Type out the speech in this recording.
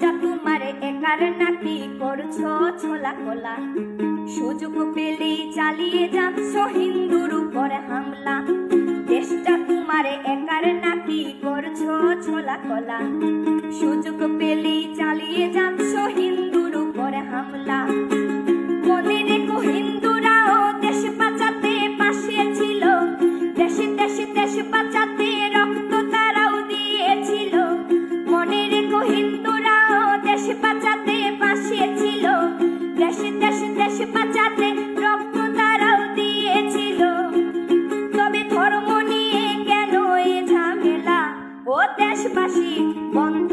দেশটা তোমার একার নাকি করছ ছোলা খোলা সুযোগ পেলেই চালিয়ে যাচ্ছ হিন্দুর উপর হামলা। দেশটা তোমার একার নাকি করছ ছোলা খোলা সুযোগ পেলেই চালিয়ে যাচ্ছ হিন্দুর বন্ধ